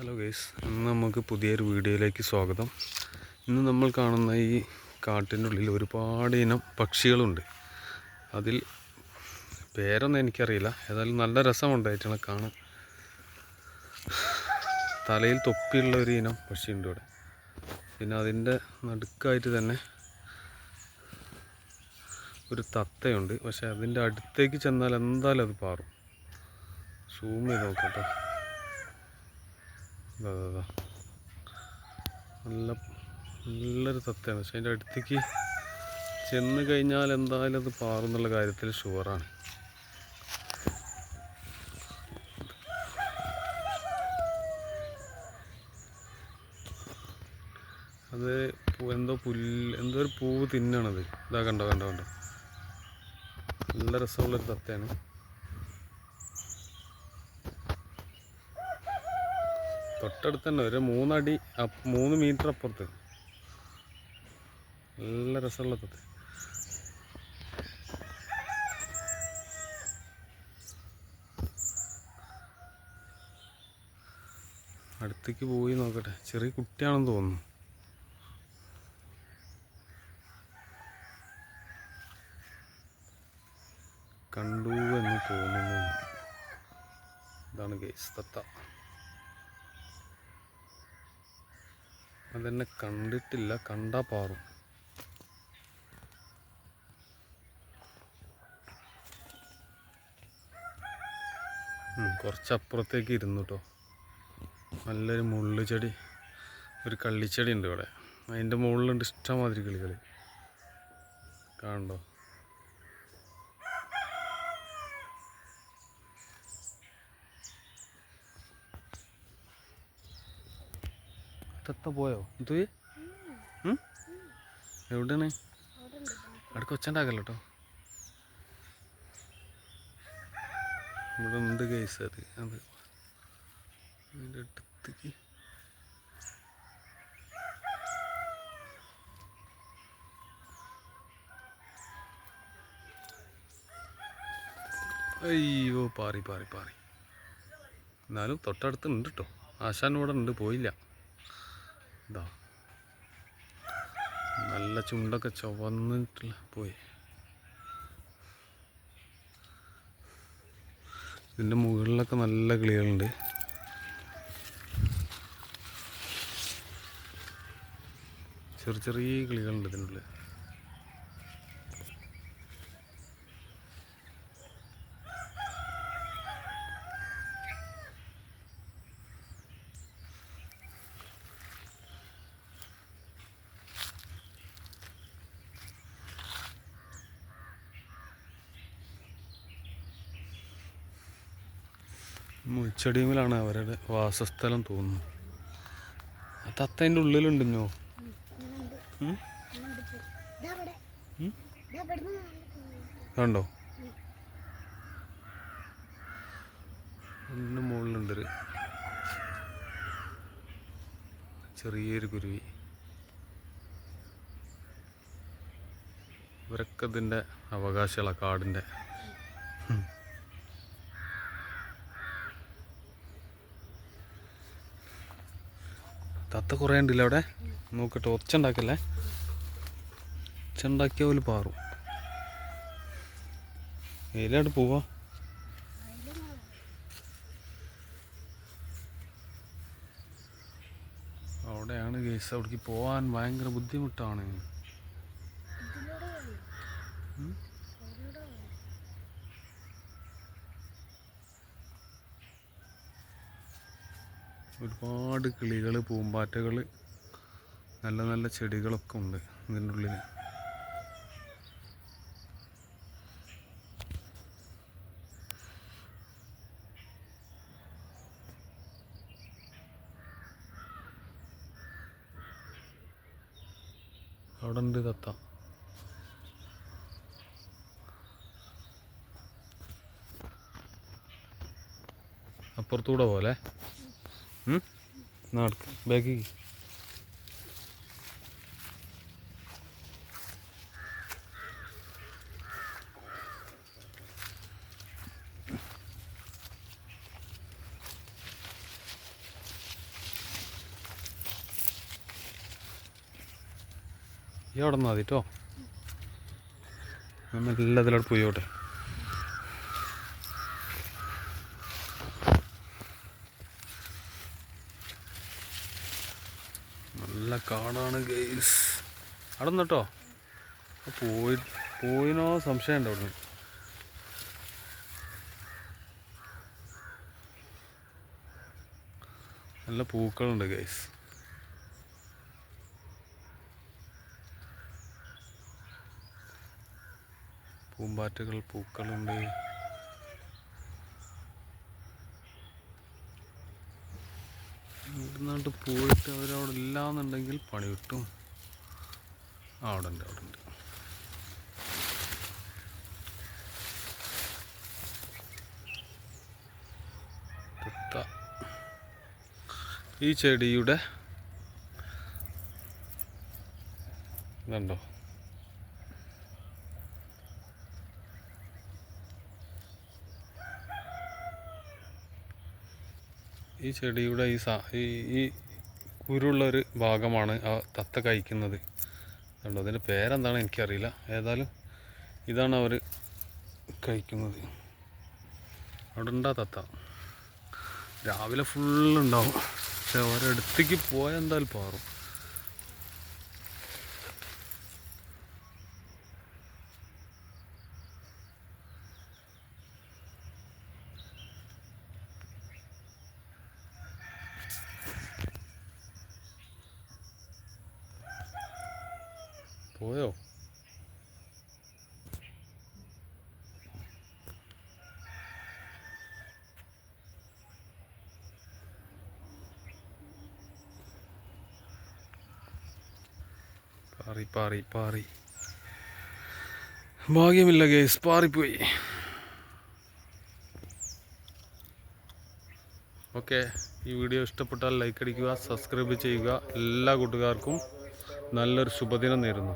Hello guys ഇന്ന് നമുക്ക് പുതിയൊരു വീഡിയോയിലേക്ക് സ്വാഗതം. ഇന്ന് നമ്മൾ കാണുന്ന ഈ കാട്ടിന്റെ ഉള്ളിൽ ഒരുപാട് ഇനം പക്ഷികളുണ്ട്. അതിൽ പേരൊന്നും എനിക്കറിയില്ല. ഏതായാലും നല്ല രസമുണ്ടായിട്ടാണ് കാണാൻ. തലയിൽ തൊപ്പിയുള്ള ഒരു ഇനം പക്ഷിയുണ്ട് ഇവിടെ. പിന്നെ അതിന്റെ നടുക്കായിട്ട് തന്നെ ഒരു തത്തയുണ്ട്. പക്ഷേ അതിന്റെ അടുത്തേക്ക് ചെന്നാൽ എന്തായാലും അത് പാറും. സൂം ചെയ്ത് നോക്കട്ടെ. നല്ല നല്ലൊരു തത്തയാണ്. പക്ഷെ അതിന്റെ അടുത്തേക്ക് ചെന്ന് കഴിഞ്ഞാൽ എന്തായാലും അത് പാറുന്നുള്ള കാര്യത്തിൽ ഷുവറാണ്. അത് എന്തോ പുല്ല് എന്തോ ഒരു പൂവ് തിന്നണത്. ഇതാ കണ്ടോ കണ്ടോ കണ്ടോ. നല്ല രസമുള്ളൊരു തത്തയാണ്. തൊട്ടടുത്ത് തന്നെ ഒരു മൂന്നടി മൂന്ന് മീറ്റർ അപ്പുറത്ത്. നല്ല രസമുള്ള തത്ത അടുത്തേക്ക് പോയി നോക്കട്ടെ. ചെറിയ കുട്ടിയാണെന്ന് തോന്നുന്നു. കണ്ടു എന്ന് തോന്നുന്നു. ഇതാണ് ഗേസ് തത്ത. അതെന്നെ കണ്ടിട്ടില്ല കണ്ടാ പാറും. കുറച്ചപ്പുറത്തേക്ക് ഇരുന്നു കേട്ടോ നല്ലൊരു മുള്ളു ചെടി ഒരു കള്ളിച്ചെടി ഉണ്ട് ഇവിടെ. അതിന്റെ മുകളിലുണ്ട് ഇഷ്ടമാതിരി കിളികൾ കാണണ്ടോ തത്ത പോയോ? എന്തു? എവിടെയാണ്? അടുക്ക് ഒച്ചണ്ടാക്കല്ലോ കേട്ടോ ഇവിടെ ഉണ്ട് കേസ് അത് അത്. അതിന്റെ അടുത്തേക്ക്. അയ്യോ പാറി പാറി പാറി. എന്നാലും തൊട്ടടുത്ത് ഉണ്ട് കേട്ടോ ആശാൻ ഇവിടെ ഉണ്ട് പോയില്ല. ഇതാ നല്ല ചുണ്ടൊക്കെ ചുവന്നിട്ടില്ല. പോയി. ഇതിന്റെ മുകളിലൊക്കെ നല്ല കിളികളുണ്ട്. ചെറിയ ചെറിയ കിളികളുണ്ട് ഇതിന്റെ ഉള്ളിൽ മുൾച്ചെടിയുമിലാണ് അവരുടെ വാസസ്ഥലം തോന്നുന്നു ആ തത്ത അതിന്റെ ഉള്ളിലുണ്ടെന്നോ? കണ്ടോ? അതിന്റെ മുകളിലുണ്ടൊരു ചെറിയൊരു കുരുവി. ഇവരൊക്കെ ഇതിന്റെ അവകാശികളാണ് കാടിന്റെ. തത്ത കുറേ ഉണ്ടല്ലോ അവിടെ? നോക്കട്ടെ ഒച്ച ഉണ്ടാക്കല്ലേ ഒച്ച ഉണ്ടാക്കിയ പോലെ പാറും ഏലായിട്ട് പോവാ. അവിടെയാണ് കേസ് അവിടേക്ക് പോവാൻ ഭയങ്കര ബുദ്ധിമുട്ടാണ്. ഒരുപാട് കിളികൾ പൂമ്പാറ്റകൾ നല്ല നല്ല ചെടികളൊക്കെ ഉണ്ട് ഇതിന്റെ ഉള്ളിൽ അവിടെ ഉണ്ട് തത്ത. അപ്പുറത്തൂടെ പോലെ നടക്ക. ബാക്കി ഈ അവിടെ നമ്മൾ എല്ലാത്തിലോട്ട് പോയോട്ടെ നല്ല കാടാണ് ഗൈസ് അവിടെ നിന്നട്ടോ പോയി പോയിനോ സംശയമുണ്ട് അവിടെ നല്ല പൂക്കളുണ്ട് ഗൈസ് പൂമ്പാറ്റകൾ പൂക്കളുണ്ട്. ഇവിടുന്നാണ്ട് പോയിട്ട് അവരവിടെ ഇല്ലാന്നുണ്ടെങ്കിൽ പണി കിട്ടും അവിടെ ഉണ്ട് അവിടെ ഉണ്ട് ഈ ചെടിയുടെ ഇതുണ്ടോ? ഈ ചെടിയുടെ ഈ സാ ഈ ഈ കുരുള്ളൊരു ഭാഗമാണ് ആ തത്ത കഴിക്കുന്നത്. അതുകൊണ്ട് അതിന്റെ പേരെന്താണ് എനിക്കറിയില്ല. ഏതായാലും ഇതാണ് അവർ കഴിക്കുന്നത്. അവിടെ ഉണ്ടാ തത്ത. രാവിലെ ഫുള്ളുണ്ടാവും പക്ഷെ ഒരിടത്തേക്ക് പോയാൽ എന്തായാലും പാറും. പോയോ? പാറി പാറി പാറി. ഭാഗ്യമില്ല കേസ് പാറിപ്പോയി. ഓക്കെ ഈ വീഡിയോ ഇഷ്ടപ്പെട്ടാൽ ലൈക്ക് അടിക്കുക സബ്സ്ക്രൈബ് ചെയ്യുക. എല്ലാ കൂട്ടുകാർക്കും നല്ലൊരു ശുഭദിനം നേരുന്നു.